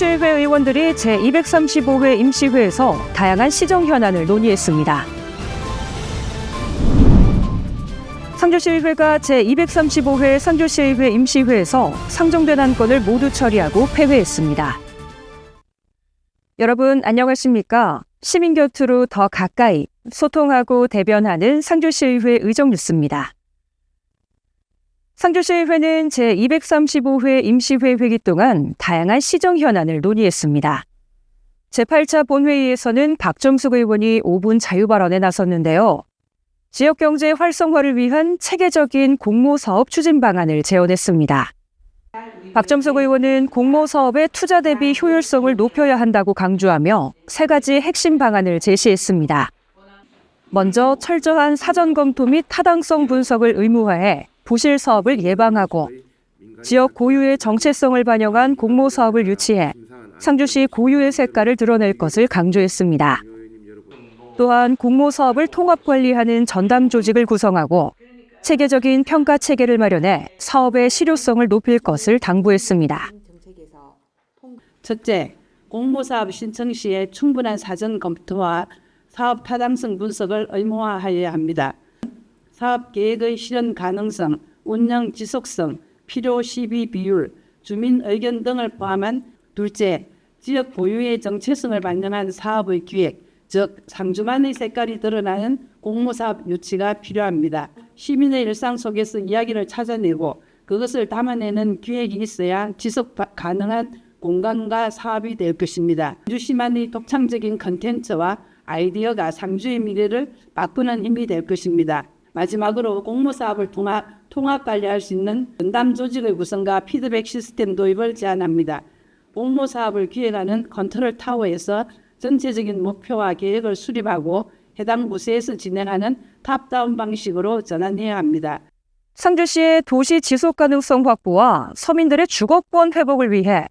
상주시의회 의원들이 제235회 임시회에서 다양한 시정 현안을 논의했습니다. 상주시의회가 제235회 상주시의회 임시회에서 상정된 안건을 모두 처리하고 폐회했습니다. 여러분 안녕하십니까? 시민 곁으로 더 가까이 소통하고 대변하는 상주시의회 의정뉴스입니다. 상주시의회는 제235회 임시회 회기 동안 다양한 시정 현안을 논의했습니다. 제8차 본회의에서는 박점숙 의원이 5분 자유발언에 나섰는데요. 지역경제 활성화를 위한 체계적인 공모사업 추진 방안을 제언했습니다. 박점숙 의원은 공모사업의 투자 대비 효율성을 높여야 한다고 강조하며 세 가지 핵심 방안을 제시했습니다. 먼저 철저한 사전 검토 및 타당성 분석을 의무화해 부실 사업을 예방하고 지역 고유의 정체성을 반영한 공모 사업을 유치해 상주시 고유의 색깔을 드러낼 것을 강조했습니다. 또한 공모 사업을 통합 관리하는 전담 조직을 구성하고 체계적인 평가 체계를 마련해 사업의 실효성을 높일 것을 당부했습니다. 첫째, 공모 사업 신청 시에 충분한 사전 검토와 사업 타당성 분석을 의무화하여야 합니다. 사업 계획의 실현 가능성, 운영 지속성, 필요 시비 비율, 주민 의견 등을 포함한 둘째, 지역 고유의 정체성을 반영한 사업의 기획, 즉 상주만의 색깔이 드러나는 공모사업 유치가 필요합니다. 시민의 일상 속에서 이야기를 찾아내고 그것을 담아내는 기획이 있어야 지속 바- 가능한 공간과 사업이 될 것입니다. 상주시만의 독창적인 컨텐츠와 아이디어가 상주의 미래를 바꾸는 힘이 될 것입니다. 마지막으로 공모사업을 통합, 통합 관리할 수 있는 전담 조직의 구성과 피드백 시스템 도입을 제안합니다. 공모사업을 기획하는 컨트롤 타워에서 전체적인 목표와 계획을 수립하고 해당 부서에서 진행하는 탑다운 방식으로 전환해야 합니다. 상주시의 도시 지속 가능성 확보와 서민들의 주거권 회복을 위해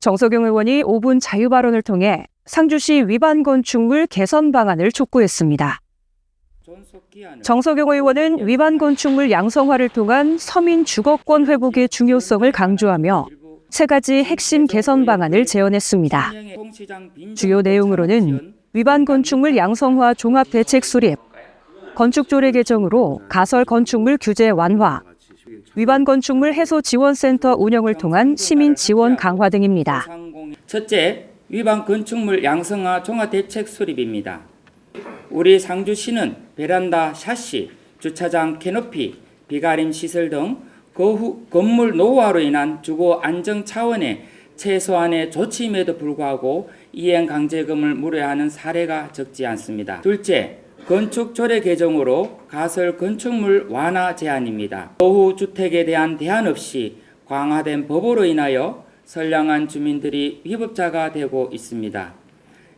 정석용 의원이 5분 자유 발언을 통해 상주시 위반 건축물 개선 방안을 촉구했습니다. 정석용 의원은 위반 건축물 양성화를 통한 서민 주거권 회복의 중요성을 강조하며 세 가지 핵심 개선 방안을 제언했습니다. 주요 내용으로는 위반 건축물 양성화 종합 대책 수립, 건축 조례 개정으로 가설 건축물 규제 완화, 위반 건축물 해소 지원센터 운영을 통한 시민 지원 강화 등입니다. 첫째, 위반 건축물 양성화 종합 대책 수립입니다. 우리 상주시는 베란다 샤시, 주차장 캐노피, 비가림 시설 등 거후, 건물 노후화로 인한 주거 안정 차원의 최소한의 조치임에도 불구하고 이행 강제금을 물어야 하는 사례가 적지 않습니다. 둘째, 건축 조례 개정으로 가설 건축물 완화 제한입니다. 노후 주택에 대한 대안 없이 강화된 법으로 인하여 선량한 주민들이 위법자가 되고 있습니다.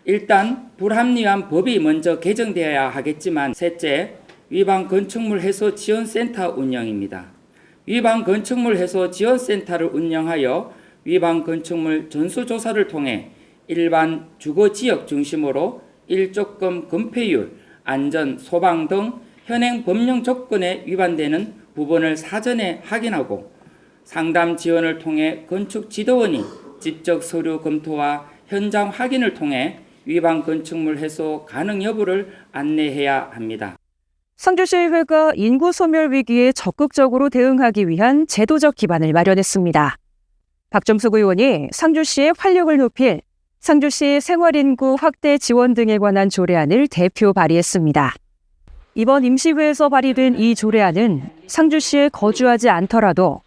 일단 불합리한 법이 먼저 개정되어야 하겠지만 셋째, 위반 건축물 해소 지원 센터 운영입니다. 위반 건축물 해소 지원 센터를 운영하여 위반 건축물 전수 조사를 통해 일반 주거 지역 중심으로 일조금 건폐율, 안전, 소방 등 현행 법령 조건에 위반되는 부분을 사전에 확인하고 상담 지원을 통해 건축 지도원이 직접 서류 검토와 현장 확인을 통해 위반 건축물 해소 가능 여부를 안내해야 합니다. 상주시의회가 인구 소멸 위기에 적극적으로 대응하기 위한 제도적 기반을 마련했습니다. 박점숙 의원이 상주시의 활력을 높일 상주시 생활인구 확대 지원 등에 관한 조례안을 대표 발의했습니다. 이번 임시회에서 발의된 이 조례안은 상주시에 거주하지 않더라도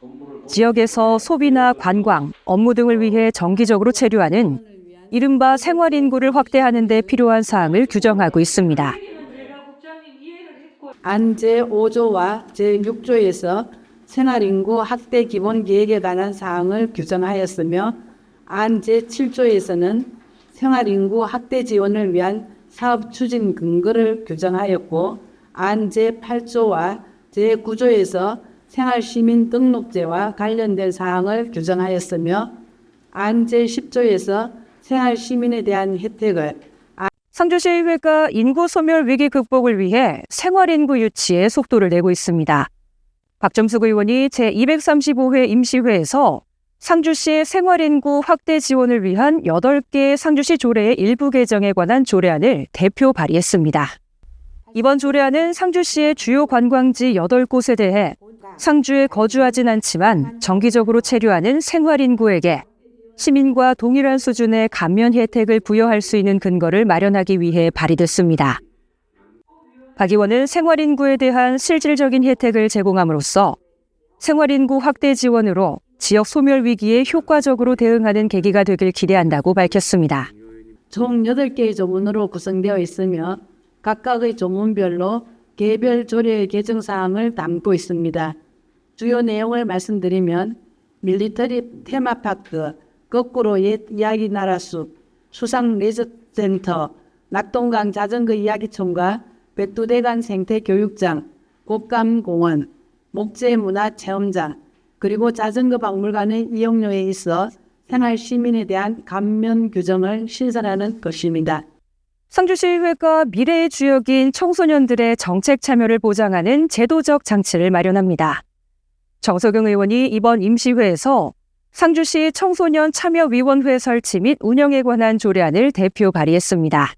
지역에서 소비나 관광, 업무 등을 위해 정기적으로 체류하는 이른바 생활 인구를 확대하는 데 필요한 사항을 규정하고 있습니다. 안 제 5조와 제 6조에서 생활 인구 확대 기본 계획에 관한 사항을 규정하였으며 안 제 7조에서는 생활 인구 확대 지원을 위한 사업 추진 근거를 규정하였고 안 제 8조와 제 9조에서 생활 시민 등록제와 관련된 사항을 규정하였으며 안 제 10조에서 생활 시민에 대한 혜택을 상주시의회가 인구 소멸 위기 극복을 위해 생활 인구 유치에 속도를 내고 있습니다. 박점숙 의원이 제235회 임시회에서 상주시의 생활 인구 확대 지원을 위한 8개 상주시 조례의 일부 개정에 관한 조례안을 대표 발의했습니다. 이번 조례안은 상주시의 주요 관광지 8곳에 대해 상주에 거주하진 않지만 정기적으로 체류하는 생활인구에게 시민과 동일한 수준의 감면 혜택을 부여할 수 있는 근거를 마련하기 위해 발의됐습니다. 박 의원은 생활인구에 대한 실질적인 혜택을 제공함으로써 생활인구 확대 지원으로 지역 소멸 위기에 효과적으로 대응하는 계기가 되길 기대한다고 밝혔습니다. 총 8개의 조문으로 구성되어 있으며 각각의 조문별로 개별 조례 개정 사항을 담고 있습니다. 주요 내용을 말씀드리면 밀리터리 테마파크, 거꾸로 옛 이야기 나라숲, 수상 레저센터, 낙동강 자전거 이야기촌과 백두대간 생태교육장, 곡감공원, 목재문화체험장, 그리고 자전거 박물관의 이용료에 있어 생활 시민에 대한 감면 규정을 신설하는 것입니다. 상주시의회가 미래의 주역인 청소년들의 정책 참여를 보장하는 제도적 장치를 마련합니다. 정석영 의원이 이번 임시회에서 상주시 청소년 참여위원회 설치 및 운영에 관한 조례안을 대표 발의했습니다.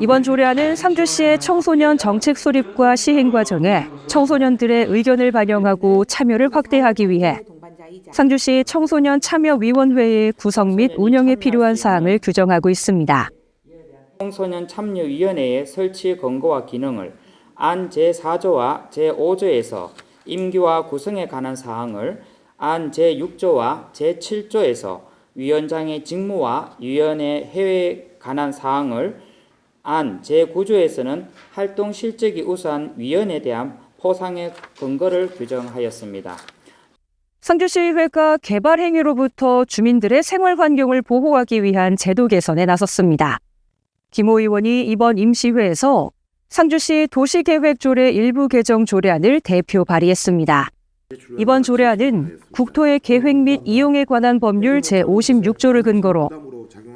이번 조례안은 상주시의 청소년 정책 수립과 시행 과정에 청소년들의 의견을 반영하고 참여를 확대하기 위해 상주시 청소년 참여위원회의 구성 및 운영에 필요한 사항을 규정하고 있습니다. 청소년 참여위원회의 설치 권고와 기능을 안 제4조와 제5조에서 임기와 구성에 관한 사항을 안 제6조와 제7조에서 위원장의 직무와 위원회 회의에 관한 사항을 안 제9조에서는 활동 실적이 우수한 위원에 대한 포상의 근거를 규정하였습니다. 상주시의회가 개발 행위로부터 주민들의 생활 환경을 보호하기 위한 제도 개선에 나섰습니다. 김호 의원이 이번 임시회에서 상주시 도시계획조례 일부 개정 조례안을 대표 발의했습니다. 이번 조례안은 국토의 계획 및 이용에 관한 법률 제56조를 근거로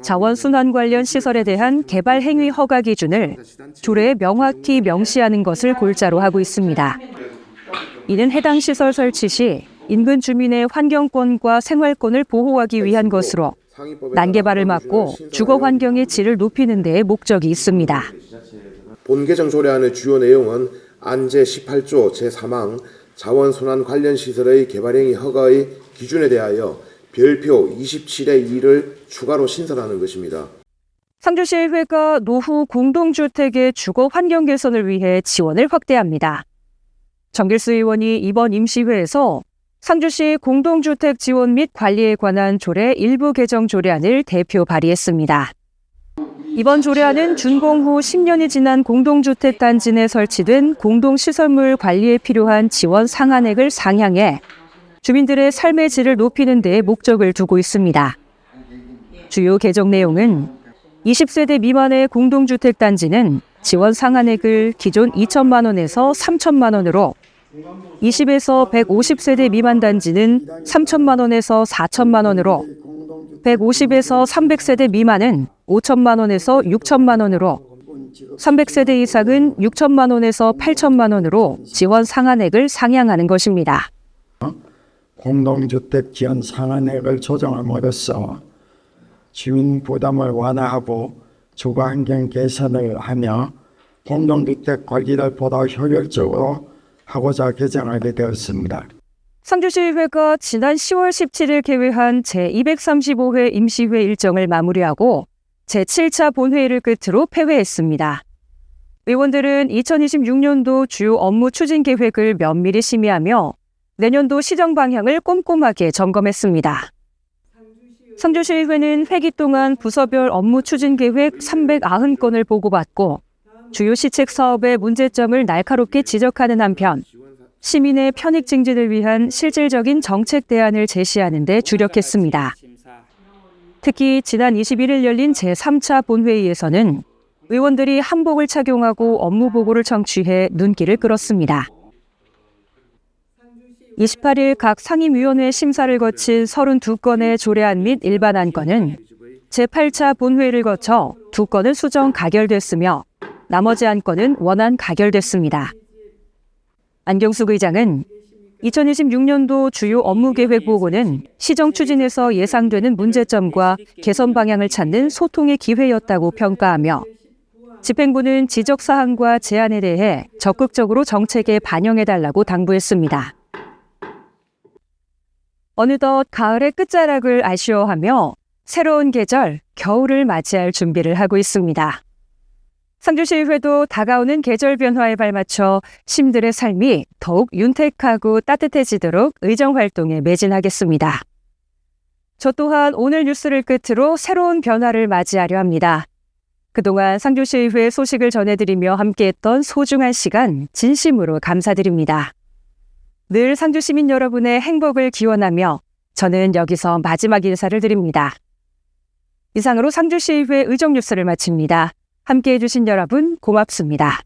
자원순환 관련 시설에 대한 개발 행위 허가 기준을 조례에 명확히 명시하는 것을 골자로 하고 있습니다. 이는 해당 시설 설치 시 인근 주민의 환경권과 생활권을 보호하기 위한 것으로 난개발을 막고 주거 환경의 질을 높이는 데에 목적이 있습니다. 본 개정 조례안의 주요 내용은 안제 18조 제3항 자원순환 관련 시설의 개발행위 허가의 기준에 대하여 별표 27의 2를 추가로 신설하는 것입니다. 상주시의회가 노후 공동주택의 주거 환경 개선을 위해 지원을 확대합니다. 정길수 의원이 이번 임시회에서 상주시 공동주택 지원 및 관리에 관한 조례 일부 개정 조례안을 대표 발의했습니다. 이번 조례안은 준공 후 10년이 지난 공동주택 단지 내 설치된 공동시설물 관리에 필요한 지원 상한액을 상향해 주민들의 삶의 질을 높이는 데에 목적을 두고 있습니다. 주요 개정 내용은 20세대 미만의 공동주택 단지는 지원 상한액을 기존 2천만 원에서 3천만 원으로 20에서 150세대 미만 단지는 3천만 원에서 4천만 원으로 150에서 300세대 미만은 5천만 원에서 6천만 원으로 300세대 이상은 6천만 원에서 8천만 원으로 지원 상한액을 상향하는 것입니다. 공동주택 지원 상한액을 조정함으로써 주민 부담을 완화하고 주거 환경 개선을 하며 공동주택 관리를 보다 효율적으로 하고자 개정하게 되었습니다. 상주시의회가 지난 10월 17일 개회한 제235회 임시회 일정을 마무리하고 제7차 본회의를 끝으로 폐회했습니다. 의원들은 2026년도 주요 업무 추진 계획을 면밀히 심의하며 내년도 시정 방향을 꼼꼼하게 점검했습니다. 상주시의회는 회기 동안 부서별 업무 추진 계획 390건을 보고받고 주요 시책 사업의 문제점을 날카롭게 지적하는 한편 시민의 편익 증진을 위한 실질적인 정책 대안을 제시하는 데 주력했습니다. 특히 지난 21일 열린 제3차 본회의에서는 의원들이 한복을 착용하고 업무 보고를 청취해 눈길을 끌었습니다. 28일 각 상임위원회 심사를 거친 32건의 조례안 및 일반 안건은 제8차 본회의를 거쳐 두 건은 수정 가결됐으며 나머지 안건은 원안 가결됐습니다. 안경숙 의장은 2026년도 주요 업무 계획 보고는 시정 추진에서 예상되는 문제점과 개선 방향을 찾는 소통의 기회였다고 평가하며 집행부는 지적 사항과 제안에 대해 적극적으로 정책에 반영해 달라고 당부했습니다. 어느덧 가을의 끝자락을 아쉬워하며 새로운 계절, 겨울을 맞이할 준비를 하고 있습니다. 상주시의회도 다가오는 계절 변화에 발맞춰 시민들의 삶이 더욱 윤택하고 따뜻해지도록 의정 활동에 매진하겠습니다. 저 또한 오늘 뉴스를 끝으로 새로운 변화를 맞이하려 합니다. 그동안 상주시의회 소식을 전해드리며 함께했던 소중한 시간 진심으로 감사드립니다. 늘 상주 시민 여러분의 행복을 기원하며 저는 여기서 마지막 인사를 드립니다. 이상으로 상주시의회 의정 뉴스를 마칩니다. 함께 해주신 여러분 고맙습니다.